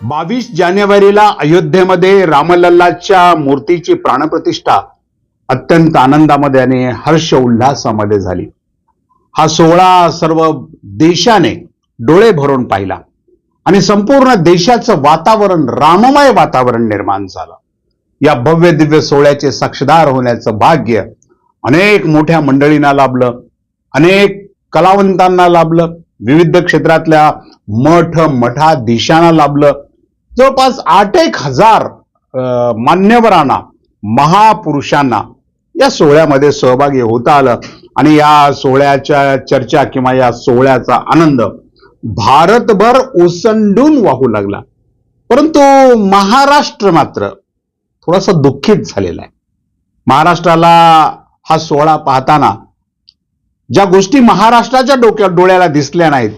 बावीस जानेवारीला अयोध्येमध्ये रामलल्लाच्या मूर्तीची प्राणप्रतिष्ठा अत्यंत आनंदामध्ये आणि हर्ष उल्हासामध्ये झाली. हा सोहळा सर्व देशाने डोळे भरून पाहिला आणि संपूर्ण देशाचं वातावरण राममय वातावरण निर्माण झालं. या भव्य दिव्य सोहळ्याचे साक्षीदार होण्याचं भाग्य अनेक मोठ्या मंडळींना लाभलं अनेक कलावंतांना लाभलं विविध क्षेत्रातल्या मठ मठाधीशांना लाभलं जवळपास आठ एक हजार अं, मान्यवरांना महापुरुषांना या सोहळ्यामध्ये सहभागी होता आलं. आणि या सोहळ्याच्या चर्चा किंवा या सोहळ्याचा आनंद भारतभर ओसंडून वाहू लागला. परंतु महाराष्ट्र मात्र थोडासा दुःखित झालेला आहे. महाराष्ट्राला हा सोहळा पाहताना ज्या गोष्टी महाराष्ट्राच्या डोक्या डोळ्याला दिसल्या नाहीत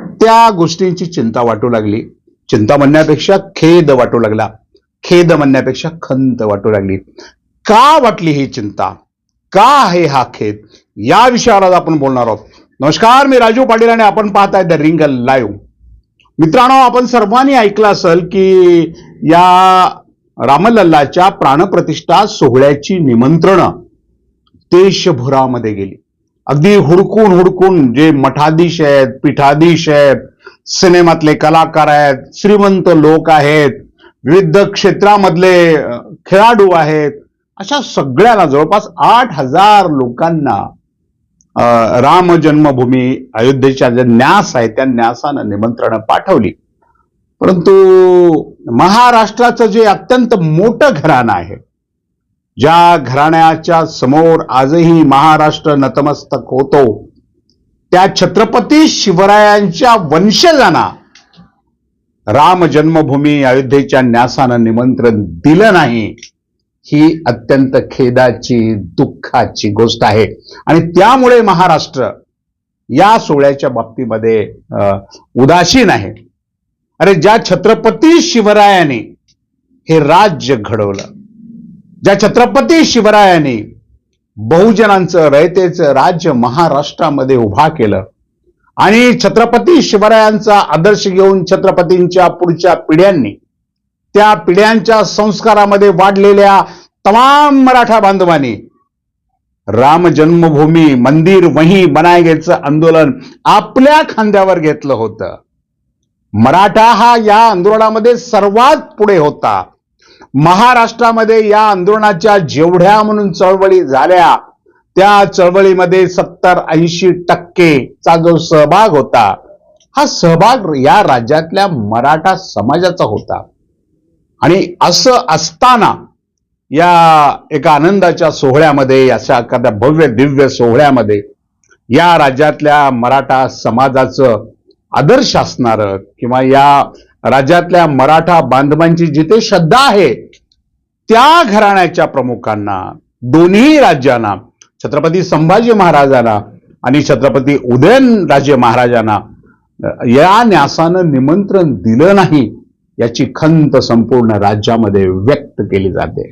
त्या गोष्टींची चिंता वाटू लागली. चिंता म्हणण्यापेक्षा खेद वाटू लागला. खेद म्हणण्यापेक्षा खंत वाटू लागली. का वाटली ही चिंता? का आहे हा खेद? या विषयावर आज आपण बोलणार आहोत. नमस्कार मी राजू पाटील आणि आपण पाहताय द रिंग लाईव्ह मित्रांनो आपण सर्वांनी ऐकलं असेल की या रामलल्लाच्या प्राणप्रतिष्ठा सोहळ्याची निमंत्रणं देशभरामध्ये गेली. अगदी हुडकून हुडकून जे मठाधीश आहेत पीठाधीश आहेत सिनेमातले कलाकार आहेत श्रीमंत लोक आहेत विविध क्षेत्रामधले खेळाडू आहेत. अशा सगळ्यांना जवळपास आठ हजार लोकांना राम जन्मभूमी अयोध्येच्या जे न्यास आहे त्या न्यासानं निमंत्रण पाठवली. परंतु महाराष्ट्राचं जे अत्यंत मोठं घराणं आहे ज्या घराण्याच्या समोर आजही महाराष्ट्र नतमस्तक होतो त्या छत्रपती शिवरायांच्या वंशजांना राम जन्मभूमी अयोध्येच्या न्यासानं निमंत्रण दिलं नाही ही अत्यंत खेदाची दुःखाची गोष्ट आहे. आणि त्यामुळे महाराष्ट्र या सोहळ्याच्या बाबतीमध्ये उदासीन आहे. अरे ज्या छत्रपती शिवरायाने हे राज्य घडवलं ज्या छत्रपती शिवरायाने बहुजनांचं रयतेचं राज्य महाराष्ट्रामध्ये उभा केलं. आणि छत्रपती शिवरायांचा आदर्श घेऊन छत्रपतींच्या पुढच्या पिढ्यांनी त्या पिढ्यांच्या संस्कारामध्ये वाढलेल्या तमाम मराठा बांधवांनी राम जन्मभूमी मंदिर वही बनायगेचं आंदोलन आपल्या खांद्यावर घेतलं होतं. मराठा हा या आंदोलनामध्ये सर्वात पुढे होता. महाराष्ट्रामध्ये या आंदोलनाच्या जेवढ्या म्हणून चळवळी झाल्या त्या चळवळीमध्ये सत्तर ऐंशी टक्केचा जो सहभाग होता हा सहभाग या राज्यातल्या मराठा समाजाचा होता. आणि असं असताना या एका आनंदाच्या सोहळ्यामध्ये अशा एखाद्या भव्य दिव्य सोहळ्यामध्ये या राज्यातल्या मराठा समाजाचं आदर्श असणारं किंवा या राज्यातल्या मराठा बांधवांची जिथे श्रद्धा आहे त्या घराण्याच्या प्रमुखांना दोन्ही राज्यांना छत्रपती संभाजी महाराजांना आणि छत्रपती उदयनराजे महाराजांना या न्यासानं निमंत्रण दिलं नाही याची खंत संपूर्ण राज्यामध्ये व्यक्त केली जाते.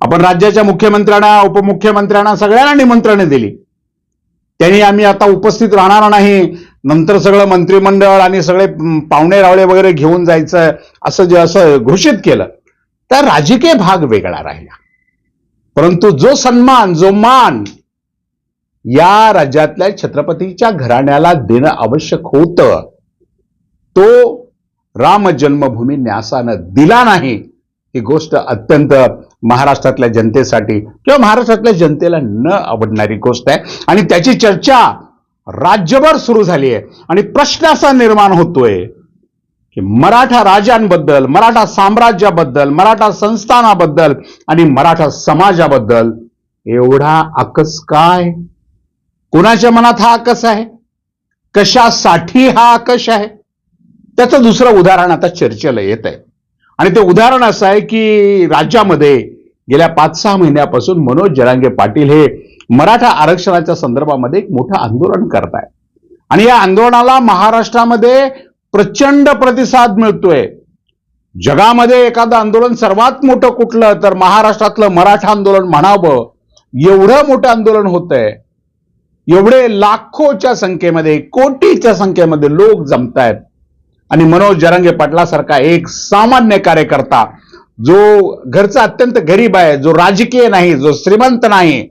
आपण राज्याच्या मुख्यमंत्र्यांना उपमुख्यमंत्र्यांना सगळ्यांना निमंत्रणे दिली. त्यांनी आम्ही आता उपस्थित राहणार नाही. नंतर सगळं मंत्रिमंडळ आणि सगळे पाहुणे रावळे वगैरे घेऊन जायचं असं जे असं घोषित केलं तर राजकीय भाग वेगळा राहिला. परंतु जो सन्मान जो मान या राज्यातल्या छत्रपतीच्या घराण्याला देणं आवश्यक होतं तो राम जन्मभूमी न्यासानं दिला नाही. ही गोष्ट अत्यंत महाराष्ट्रातल्या जनतेसाठी किंवा महाराष्ट्रातल्या जनतेला न आवडणारी गोष्ट आहे. आणि त्याची चर्चा राज्यभर सुरू झाली आहे आणि प्रश्न असा निर्माण होतोय की मराठा राजांबद्दल मराठा साम्राज्याबद्दल मराठा संस्थानाबद्दल आणि मराठा समाजाबद्दल एवढा आकस काय? कुणाच्या मनात हा आकस आहे? कशासाठी हा आकश आहे? त्याचं दुसरं उदाहरण आता चर्चेला येत आहे आणि ते उदाहरण असं आहे की राज्यामध्ये गेल्या पाच सहा महिन्यापासून मनोज जरांगे पाटील हे मराठा आरक्षणाच्या संदर्भामध्ये एक मोठं आंदोलन करताय. आणि या आंदोलनाला महाराष्ट्रामध्ये प्रचंड प्रतिसाद मिळतोय. जगामध्ये एखादं आंदोलन सर्वात मोठं कुठलं? तर महाराष्ट्रातलं मराठा आंदोलन म्हणावं. एवढं मोठं आंदोलन होतंय. एवढे लाखोच्या संख्येमध्ये कोटीच्या संख्येमध्ये लोक जमतायत. आणि मनोज जरांगे पाटलासारखा एक सामान्य कार्यकर्ता जो घरचा अत्यंत गरीब आहे जो राजकीय नाही जो श्रीमंत नाही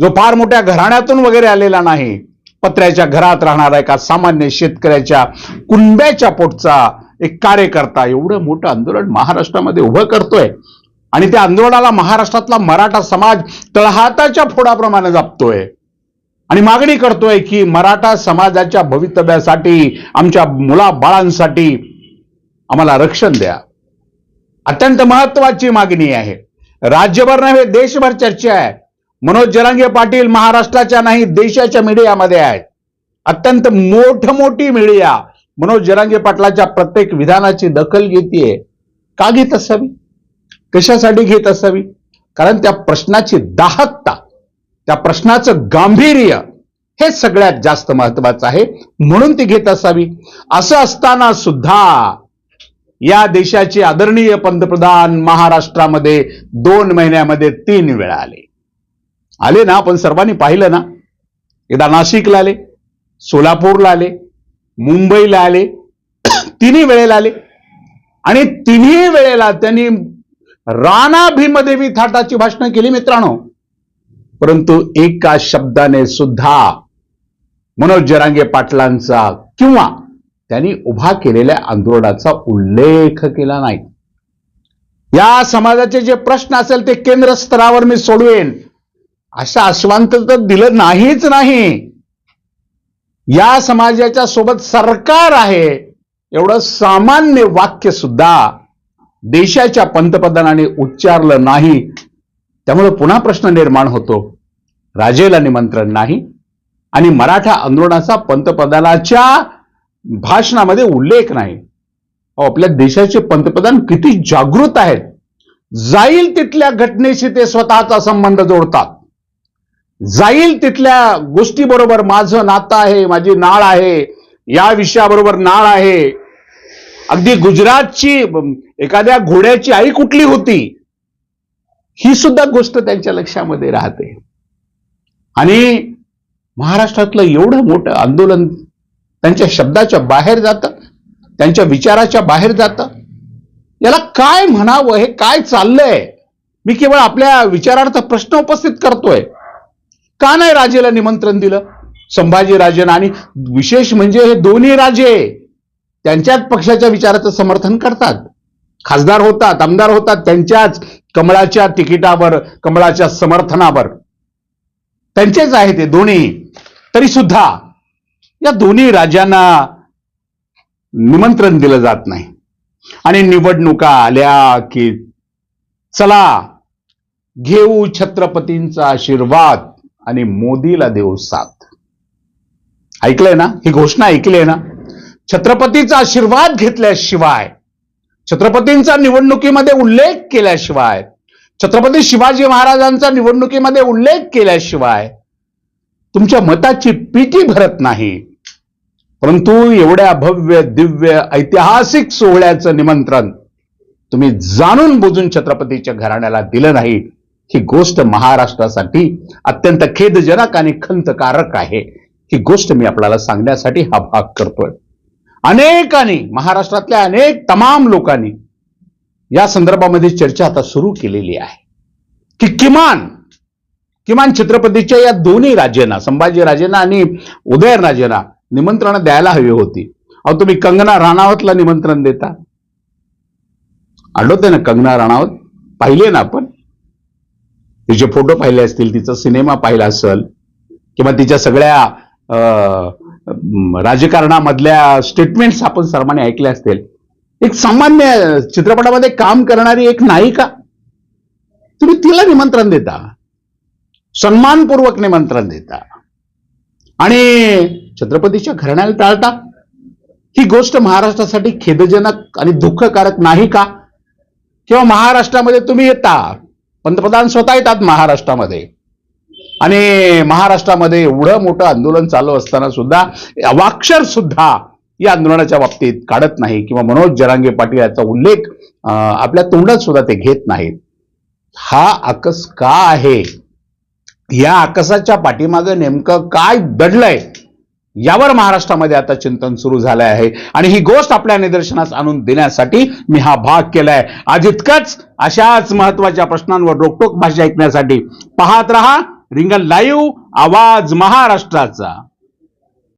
जो फार मोठ्या घराण्यातून वगैरे आलेला नाही पत्र्याच्या घरात राहणारा एका सामान्य शेतकऱ्याच्या कुंब्याच्या पोटचा एक कार्यकर्ता एवढं मोठं आंदोलन महाराष्ट्रामध्ये उभं करतोय. आणि त्या आंदोलनाला महाराष्ट्रातला मराठा समाज तळहाताच्या फोडाप्रमाणे जपतोय. आणि मागणी करतोय की मराठा समाजाच्या भवितव्यासाठी आमच्या मुला बाळांसाठी आम्हाला रक्षण द्या. अत्यंत महत्वाची मागणी आहे. राज्यभर नव्हे देशभर चर्चा आहे. मनोज जरांगे पाटील महाराष्ट्राच्या नाही देशाच्या मीडियामध्ये आहेत. अत्यंत मोठ मोठी मीडिया मनोज जरांगे पाटलाच्या प्रत्येक विधानाची दखल घेतीये. का घेत असावी? कशासाठी घेत असावी? कारण त्या प्रश्नाची दाहकता त्या प्रश्नाचं गांभीर्य हे सगळ्यात जास्त महत्वाचं आहे. म्हणून ती घेत असावी. असं असताना सुद्धा या देशाचे आदरणीय पंतप्रधान महाराष्ट्रामध्ये दोन महिन्यामध्ये तीन वेळा आले. आले ना आपण सर्वांनी पाहिलं ना. एकदा नाशिकला आले सोलापूरला आले मुंबईला आले तिन्ही वेळेला आले. आणि तिन्ही वेळेला त्यांनी राणा भीमदेवी थाटाची भाषणं केली मित्रांनो. परंतु एका शब्दाने सुद्धा मनोज जरांगे पाटलांचा किंवा त्यांनी उभा केलेल्या आंदोलनाचा उल्लेख केला नाही. या समाजाचे जे प्रश्न असेल ते केंद्र स्तरावर मी सोडवेन. अशा आश्वांत तर दिलं नाहीच नाही. या समाजाच्या सोबत सरकार आहे. एवढं सामान्य वाक्य सुद्धा देशाच्या पंतप्रधानाने उच्चारलं नाही. त्यामुळे पुन्हा प्रश्न निर्माण होतो. राजेला निमंत्रण नाही. आणि मराठा आंदोलनाचा पंतप्रधानाच्या भाषणामध्ये उल्लेख नाही. अहो, आपल्या देशाचे पंतप्रधान किती जागृत आहेत. जाईल तिथल्या घटनेशी ते स्वतःचा संबंध जोडतात. जाईल तिथल्या गोष्टीबरोबर माझं नातं आहे माझी नाळ आहे या विषयाबरोबर नाळ आहे. अगदी गुजरातची एखाद्या घोड्याची आई कुठली होती ही सुद्धा गोष्ट त्यांच्या लक्षामध्ये राहते. आणि महाराष्ट्रातलं एवढं मोठं आंदोलन त्यांच्या शब्दाच्या बाहेर जातं त्यांच्या विचाराच्या बाहेर जातं. याला काय म्हणावं हे काय चाललंय? मी केवळ आपल्या विचारार्थ प्रश्न उपस्थित करतोय. का नाही राजेला निमंत्रण दिलं. संभाजी राजेनं. आणि विशेष म्हणजे हे दोन्ही राजे त्यांच्याच पक्षाच्या विचाराचं समर्थन करतात. खासदार होतात आमदार होतात त्यांच्याच कमळाच्या तिकिटावर कमळाच्या समर्थनावर. त्यांचेच आहे ते दोन्ही. तरी सुद्धा या दोन्ही राजांना निमंत्रण दिलं जात नाही. आणि निवडणुका आल्या की चला घेऊ छत्रपतींचा आशीर्वाद. आणि मोदीला देऊ साथ. ऐकलंय ना? ही घोषणा ऐकली आहे ना? छत्रपतीचा आशीर्वाद घेतल्याशिवाय छत्रपतींचा निवडणुकीमध्ये उल्लेख केल्याशिवाय छत्रपती शिवाजी महाराजांचा निवडणुकीमध्ये उल्लेख केल्याशिवाय तुमच्या मताची पीटी भरत नाही. परंतु एवढ्या भव्य दिव्य ऐतिहासिक सोहळ्याचं निमंत्रण तुम्ही जाणून बुजून छत्रपतीच्या घराण्याला दिलं नाही. ही गोष्ट महाराष्ट्रासाठी अत्यंत खेदजनक आणि खंतकारक आहे. ही गोष्ट मी आपल्याला सांगण्यासाठी हा भाग करतोय. अनेकांनी महाराष्ट्रातल्या अनेक तमाम लोकांनी या संदर्भामध्ये चर्चा आता सुरू केलेली आहे. की किमान किमान छत्रपतीच्या या दोन्ही राज्यांना संभाजीराजेंना आणि उदयनराजेंना निमंत्रण द्यायला हवी होती. अहो तुम्ही कंगना राणावतला निमंत्रण देता. आठवते ना कंगना राणावत? पाहिले ना आपण? तिचे फोटो पाहिले असतील तिचा सिनेमा पाहिला असेल किंवा तिच्या सगळ्या अं, राजकारणामधल्या स्टेटमेंट्स आपण सर्वांनी ऐकल्या असतील. एक सामान्य चित्रपटामध्ये काम करणारी एक नायिका तुम्ही तिला निमंत्रण देता. सन्मानपूर्वक निमंत्रण देता. आणि छत्रपतीच्या घराण्याला टाळता. ही गोष्ट महाराष्ट्रासाठी खेदजनक आणि दुःखकारक नाही का? किंवा महाराष्ट्रामध्ये तुम्ही येता पंतप्रधान स्वतः येतात महाराष्ट्रामध्ये. आणि महाराष्ट्रामध्ये एवढं मोठं आंदोलन चालू असताना सुद्धा अवाक्षर सुद्धा या आंदोलनाच्या बाबतीत काढत नाही किंवा मनोज जरांगे पाटील याचा उल्लेख आपल्या तोंडात सुद्धा ते घेत नाहीत. हा आकस का आहे? या आकसाच्या पाठीमागं नेमकं काय दडलंय? यावर महाराष्ट्रामध्ये आता चिंतन सुरू झालं आहे. आणि ही गोष्ट आपल्या निदर्शनास आणून देण्यासाठी मी हा भाग केलाय. आज इतकंच. अशाच महत्त्वाच्या प्रश्नांवर रोकटोक भाषा ऐकण्यासाठी पाहत रहा. रिंगण लाईव्ह आवाज महाराष्ट्राचा.